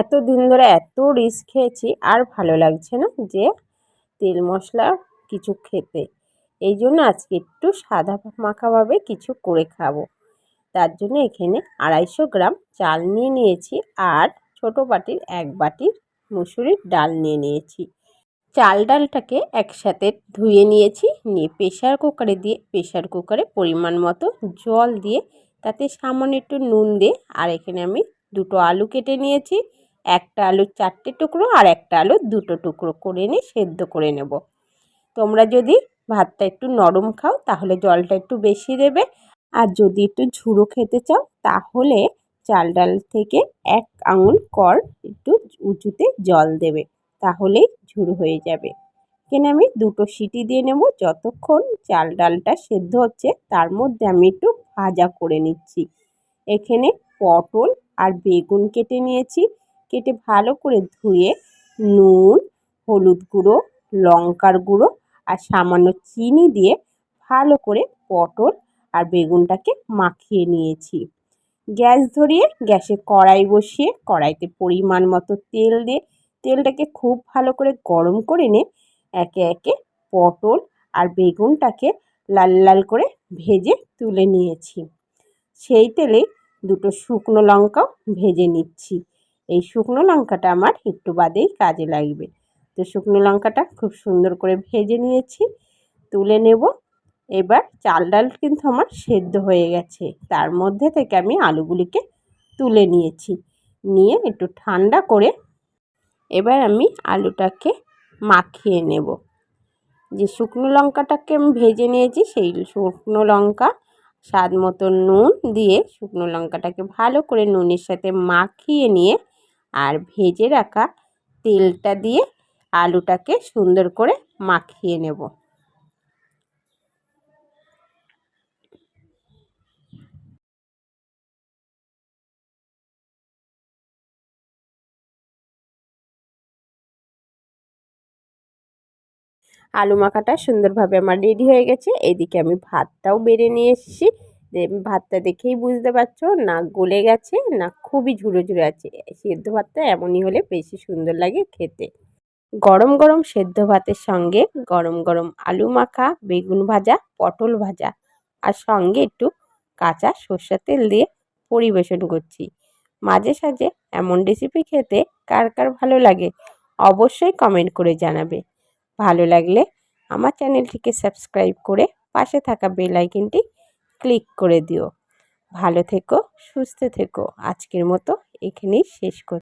এত দিন ধরে এত রিচ খেয়েছি, আর ভালো লাগছে না যে তেল মশলা কিছু খেতে। এই জন্য আজকে একটু সাদা মাখাভাবে কিছু করে খাব। তার জন্য এখানে আড়াইশো গ্রাম চাল নিয়ে নিয়েছি আর ছোটো বাটির এক বাটির মুসুরির ডাল নিয়ে নিয়েছি। চাল ডালটাকে একসাথে ধুয়ে নিয়েছি, নিয়ে প্রেশার কুকারে দিয়ে প্রেশার কুকারে পরিমাণ মতো জল দিয়ে তাতে সামান্য একটু নুন দিয়ে, আর এখানে আমি দুটো আলু কেটে নিয়েছি। একটা আলুর চারটে টুকরো আর একটা আলু দুটো টুকরো করে নিয়ে সেদ্ধ করে নেব। তোমরা যদি ভাতটা একটু নরম খাও, তাহলে জলটা একটু বেশি দেবে। আর যদি একটু ঝুড়ো খেতে চাও, তাহলে চাল ডাল থেকে এক আঙুল কর একটু উঁচুতে জল দেবে, তাহলেই ঝুড়ো হয়ে যাবে। এখানে আমি দুটো সিটি দিয়ে নেব। যতক্ষণ চাল ডালটা সেদ্ধ হচ্ছে, তার মধ্যে আমি একটু ভাজা করে নিচ্ছি। এখানে পটল আর বেগুন কেটে নিয়েছি। কেটে ভালো করে ধুয়ে নুন, হলুদ গুঁড়ো, লঙ্কার গুঁড়ো আর সামান্য চিনি দিয়ে ভালো করে পটল আর বেগুনটাকে মাখিয়ে নিয়েছি। গ্যাস ধরিয়ে গ্যাসে কড়াই বসিয়ে কড়াইতে পরিমাণ মতো তেল দিয়ে তেলটাকে খুব ভালো করে গরম করে নে একে একে পটল আর বেগুনটাকে লাল লাল করে ভেজে তুলে নিয়েছি। সেই তেলে দুটো শুকনো লঙ্কাও ভেজে নিচ্ছি। এই শুকনো লঙ্কাটা আমার একটু বাদেই কাজে লাগবে। তো শুকনো লঙ্কাটা খুব সুন্দর করে ভেজে নিয়েছি, তুলে নেব। এবার চাল ডাল কিন্তু আমার সেদ্ধ হয়ে গেছে। তার মধ্যে থেকে আমি আলুগুলিকে তুলে নিয়েছি। নিয়ে একটু ঠান্ডা করে এবার আমি আলুটাকে মাখিয়ে নেব। যে শুকনো লঙ্কাটাকে আমি ভেজে নিয়েছি, সেই শুকনো লঙ্কা স্বাদ মতো নুন দিয়ে শুকনো লঙ্কাটাকে ভালো করে নুনের সাথে মাখিয়ে নিয়ে আর ভেজে রাখা তেলটা দিয়ে আলুটাকে সুন্দর করে মাখিয়ে নেব। আলু মাখাটা সুন্দরভাবে আমার রেডি হয়ে গেছে। এদিকে আমি ভাতটাও বেড়ে নিয়ে এসেছি। ভাতটা দেখেই বুঝতে পারছ, না গলে গেছে, না খুবই ঝুড়ো ঝুড়ো আছে। সেদ্ধ ভাতটা এমনই হলে বেশি সুন্দর লাগে খেতে। গরম গরম সেদ্ধ ভাতের সঙ্গে গরম গরম আলু মাখা, বেগুন ভাজা, পটল ভাজা আর সঙ্গে একটু কাঁচা সর্ষের তেল দিয়ে পরিবেশন করছি। মাঝে সাঝে এমন রেসিপি খেতে কার কার ভালো লাগে অবশ্যই কমেন্ট করে জানাবে। ভালো লাগলে আমার চ্যানেলটিকে সাবস্ক্রাইব করে পাশে থাকা বেল আইকনটি ক্লিক করে দিও। ভালো থেকো সুস্থ থেকো। আজকের মতো এখানেই শেষ কর